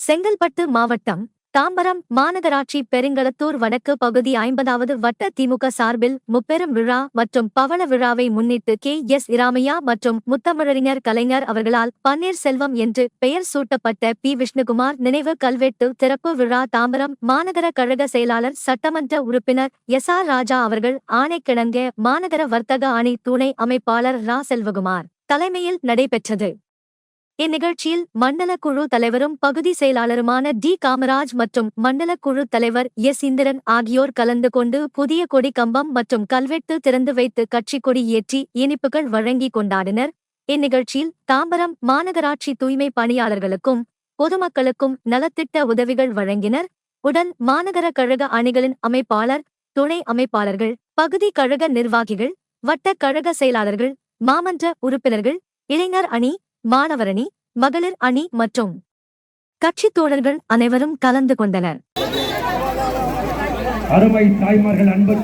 செங்கல்பட்டு மாவட்டம் தாம்பரம் மாநகராட்சி பெருங்களத்தூர் வடக்கு பகுதி ஐம்பதாவது வட்ட திமுக சார்பில் முப்பெரும் விழா மற்றும் பவள விழாவை முன்னிட்டு கே. எஸ். இராமையா மற்றும் முத்தமிழறிஞர் கலைஞர் அவர்களால் பன்னீர்செல்வம் என்று பெயர் சூட்டப்பட்ட பி. விஷ்ணுகுமார் நினைவு கல்வெட்டு திறப்பு விழா தாம்பரம் மாநகர கழக செயலாளர் சட்டமன்ற உறுப்பினர் எஸ். ஆர். ராஜா அவர்கள் ஆணைக்கிழங்க மாநகர வர்த்தக அணி துணை அமைப்பாளர் ரா. செல்வகுமார் தலைமையில் நடைபெற்றது. இந்நிகழ்ச்சியில் மண்டல குழு தலைவரும் பகுதி செயலாளருமான டி காமராஜ் மற்றும் மண்டல குழு தலைவர் எஸ் இந்திரன் ஆகியோர் கலந்து கொண்டு புதிய கொடி கம்பம் மற்றும் கல்வெட்டு திறந்து வைத்து கட்சி கொடி ஏற்றி இனிப்புகள் வழங்கி கொண்டாடினர். இந்நிகழ்ச்சியில் தாம்பரம் மாநகராட்சி தூய்மை பணியாளர்களுக்கும் பொதுமக்களுக்கும் நலத்திட்ட உதவிகள் வழங்கினர். உடன் மாநகர கழக அணிகளின் அமைப்பாளர் துணை அமைப்பாளர்கள் பகுதி கழக நிர்வாகிகள் வட்ட கழக செயலாளர்கள் மாமன்ற உறுப்பினர்கள் இளைஞர் அணி மாணவரணி மகளிர் அணி மற்றும் கட்சித் தோழர்கள் அனைவரும் கலந்து கொண்டனர். அருமை தாய்மார்கள் அன்பு